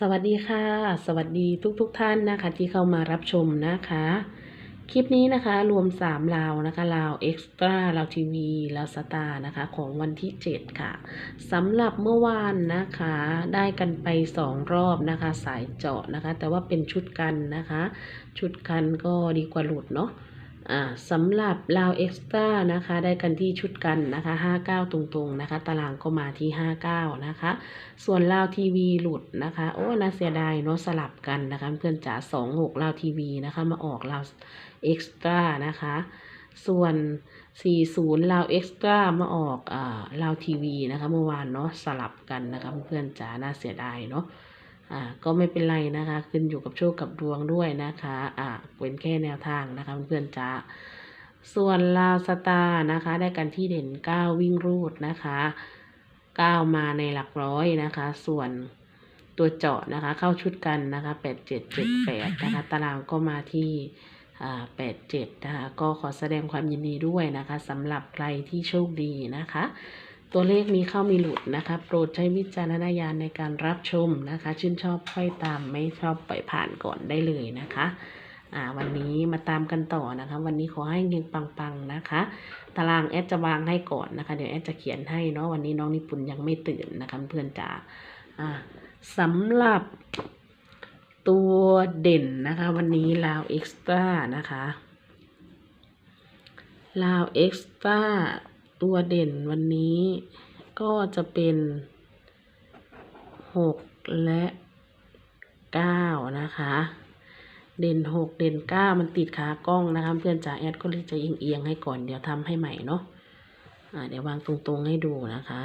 สวัสดีค่ะ สวัสดีทุกๆทท่านนะคะ ที่เข้ามารับชมนะคะ คลิปนี้นะคะรวม3ลาวนะคะลาวเอ็กซ์ตร้าลาวทีวีลาวสตาร์นะคะของวันที่ 7 ค่ะสำหรับเมื่อวานนะคะ ได้กันไป 2 รอบนะคะ สายเจาะนะคะ แต่ว่าเป็นชุดกันนะคะ ชุดกันก็ดีกว่าหลุดเนาะ สำหรับลาวเอ็กซ์ตร้านะคะ ได้กันที่ชุดกันนะคะ 59 ตรงๆนะคะ ตารางก็มาที่ 59 นะคะ ส่วนลาวทีวีหลุดนะคะ โอ้น่าเสียดายเนาะสลับกันนะคะ เพื่อนจ๋าสองหกลาวทีวีนะคะ มาออกลาวเอ็กซ์ตร้านะคะ ส่วน 40ลาวเอ็กซ์ตร้ามาออกอลาวทีวีนะคะ เมื่อวานเนาะสลับกันนะคะ เพื่อนจ๋าน่าเสียดายเนาะ อ่าก็ไม่เป็นไรนะคะ ขึ้นอยู่กับโชคกับดวงด้วยนะคะอ่าเป็นแค่แนวทางนะคะเพื่อนจ๋าส่วนลาวสตาร์นะคะ ได้กันที่เด่น9วิ่งรูดนะคะ9มาในหลักร้อยนะคะ ส่วนตัวเจาะนะคะ เข้าชุดกันนะคะ8 7 7 8นะคะ ตารางก็มาที่อ่า8 7นะคะ ก็ขอแสดงความยินดีด้วยนะคะสำหรับใครที่โชคดีนะคะ ตัวเลขมีเข้ามีหลุดนะคะ โปรดใช้วิจารณญาณในการรับชมนะคะ ชื่นชอบค่อยตามไม่ชอบปล่อยผ่านก่อนได้เลยนะคะอ่าวันนี้มาตามกันต่อนะคะ วันนี้ขอให้เงินปังๆนะคะ ตารางแอดจะวางให้ก่อนนะคะ เดี๋ยวแอดจะเขียนให้เนาะวันนี้น้องนิปุนยังไม่ตื่นนะคะเพื่อนจ๋าอ่าสำหรับตัวเด่นนะคะ วันนี้ลาวเอ็กซ์ตร้านะคะลาวเอ็กซ์ตร้า ตัวเด่นวันนี้ก็จะเป็นหกและเก้านะคะ เด่นหกเด่นเก้ามันติดขากล้องนะคะ เพื่อนจ๋าแอดก็เลยจะเอียงๆให้ก่อนเดี๋ยวทำให้ใหม่เนาะเดี๋ยววางตรงๆให้ดูนะคะ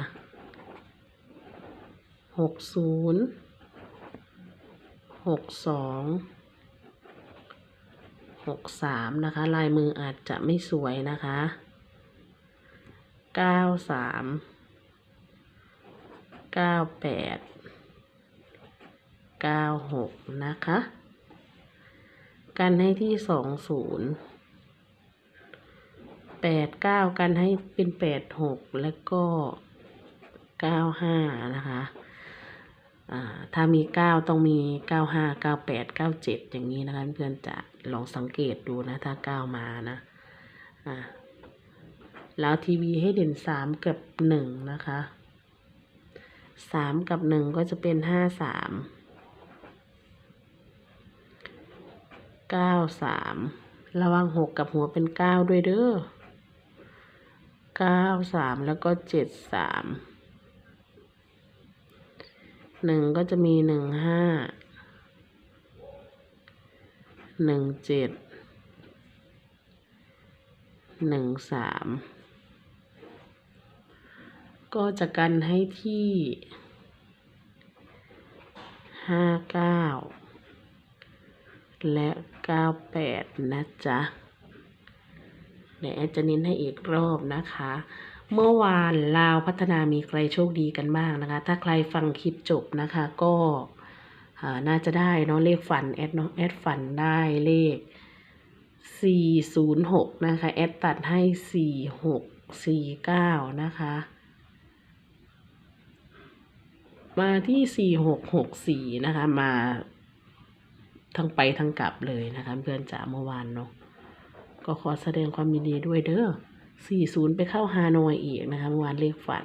หกศูนย์หกสองหกสามนะคะ ลายมืออาจจะไม่สวยนะคะ เก้าสามเก้าแปดเก้าหกนะคะ กันให้ที่สองศูนย์แปดเก้ากันให้เป็นแปดหกแล้วก็เก้าห้านะคะถ้ามีเก้าต้องมีเก้าห้าเก้าแปดเก้าเจ็ดอย่างนี้นะคะเพื่อนจะลองสังเกตดูนะ ถ้าเก้ามานะอ่า แล้วทีวีให้เด่นสามกับหนึ่งนะคะสามกับหนึ่งก็จะเป็นห้าสามเก้าสามระวังหกกับหัวเป็นเก้าด้วยเด้อเก้าสามแล้วก็เจ็ดสามหนึ่งก็จะมีหนึ่งห้าหนึ่งเจ็ดหนึ่งสาม ก็จะกันให้ที่ห้าเก้าและ98นะจ๊ะเดี๋ยวแอดจะเน้นให้อีกรอบนะคะ เมื่อวานลาวพัฒนามีใครโชคดีกันบ้างนะคะ ถ้าใครฟังคลิปจบนะคะก็น่าจะได้เนาะเลขฝันแอดเนาะแอดฝันได้เลข 406 นะคะ แอดตัดให้ 4649 นะคะ มาที่4664นะคะ มาทั้งไปทั้งกลับเลยนะคะเพื่อนจ๋าเมื่อวานเนาะก็ขอแสดงความยินดีด้วยเด้อ40ไปเข้าฮานอยอีกนะคะเมื่อวานเลขฝัน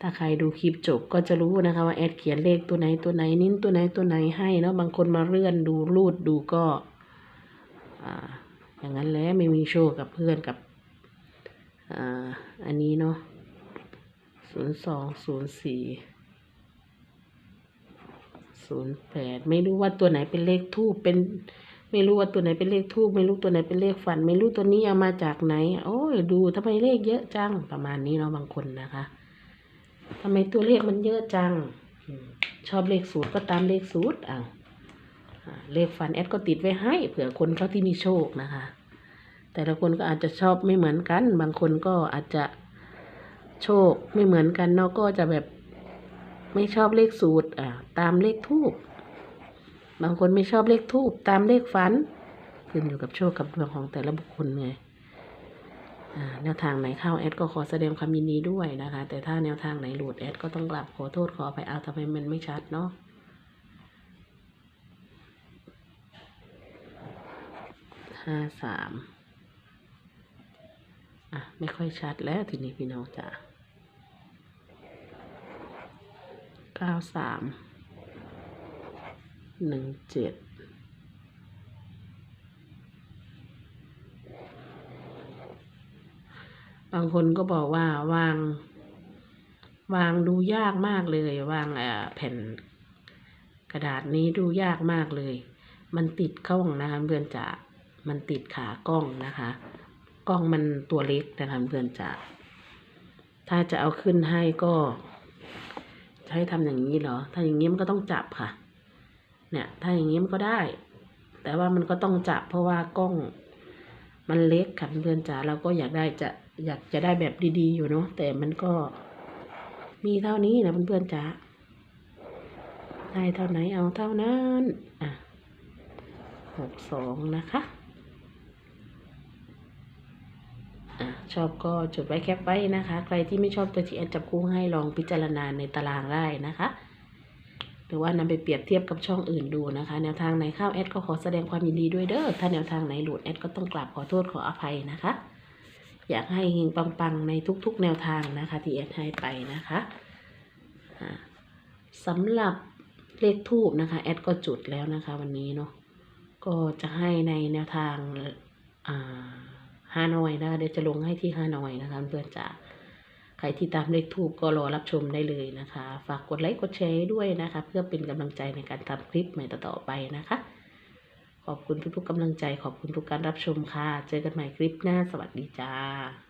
ถ้าใครดูคลิปจบก็จะรู้นะคะว่าแอดเขียนเลขตัวไหนตัวไหนนิ้นตัวไหนตัวไหนให้เนาะบางคนมาเลื่อนดูรูดดูก็อ่าอย่างนั้นแหละไม่มีโชคกับเพื่อนกับอ่าอันนี้เนาะ ศูนย์สองศูนย์สี่ศูนย์แปดไม่รู้ว่าตัวไหนเป็นเลขทูบเป็น ไม่รู้ว่าตัวไหนเป็นเลขทูบไม่รู้ตัวไหนเป็นเลขฝัน ไม่รู้ตัวนี้เอามาจากไหน โอ้ยดูทำไมเลขเยอะจังประมาณนี้เนาะบางคนนะคะทำไมตัวเลขมันเยอะจังชอบเลขสูตรก็ตามเลขสูตรอะเลขฝันแอดก็ติดไว้ให้เผื่อคนเขาที่มีโชคนะคะ แต่ละคนก็อาจจะชอบไม่เหมือนกัน บางคนก็อาจจะ โชคไม่เหมือนกันเนาะก็จะแบบไม่ชอบเลขสูตร อ่า ตามเลขทูบ บางคนไม่ชอบเลขทูบตามเลขฝันขึ้นอยู่กับโชคกับดวงของแต่ละบุคคลไงแนวทางไหนเข้าแอดก็ขอแสดงความยินดีด้วยนะคะ แต่ถ้าแนวทางไหนหลุดแอดก็ต้องกลับขอโทษขอไปเอาทำไมมันไม่ชัดเนาะห้าสามอะ ไม่ค่อยชัดแล้วทีนี้พี่น้องจ้า เก้าสามหนึ่งเจ็ดบางคนก็บอกว่าวาง วางดูยากมากเลย วางแผ่นกระดาษนี้ดูยากมากเลย มันติดกล้องนะคะเพื่อนจะมันติดขากล้องนะคะ กล้องมันตัวเล็กนะคะเพื่อนจะถ้าจะเอาขึ้นให้ก็ ให้ทำอย่างนี้เหรอ ถ้าอย่างนี้มันก็ต้องจับค่ะ เนี่ย ถ้าอย่างนี้มันก็ได้ แต่ว่ามันก็ต้องจับเพราะว่ากล้อง มันเล็กค่ะเพื่อนจ๋าเราก็อยากได้จะอยากจะได้แบบดี ๆ อยู่เนาะแต่มันก็มีเท่านี้นะเพื่อนๆจ๋าได้เท่าไหนเอาเท่านั้น อะหกสองนะคะ อะ ชอบก็จดไว้แคปไว้นะคะ ใครที่ไม่ชอบตัวที่แอดจับคู่ให้ลองพิจารณาในตารางได้นะคะ หรือว่านำไปเปรียบเทียบกับช่องอื่นดูนะคะ แนวทางไหนเข้าแอดก็ขอแสดงความยินดีด้วยเด้อถ้าแนวทางไหนหลุดแอดก็ต้องกราบขอโทษขออภัยนะคะ อยากให้เฮงปังๆในทุกๆ แนวทางนะคะ ที่แอดให้ไปนะคะอ่าสำหรับเลขทูบนะคะแอดก็จุดแล้วนะคะ วันนี้เนาะก็จะให้ในแนวทางอ่า ฮานอยนะคะเดี๋ยวจะลงให้ที่ฮานอยนะคะเพื่อนจ๋าใครที่ตามเลขทูบก็รอรับชมได้เลยนะคะ ฝากกดไลค์กดแชร์ด้วยนะคะ เพื่อเป็นกำลังใจในการทำคลิปใหม่ต่อๆไปนะคะ ขอบคุณทุกๆกำลังใจ ขอบคุณทุกการรับชมค่ะ เจอกันใหม่คลิปหน้าสวัสดีจ้า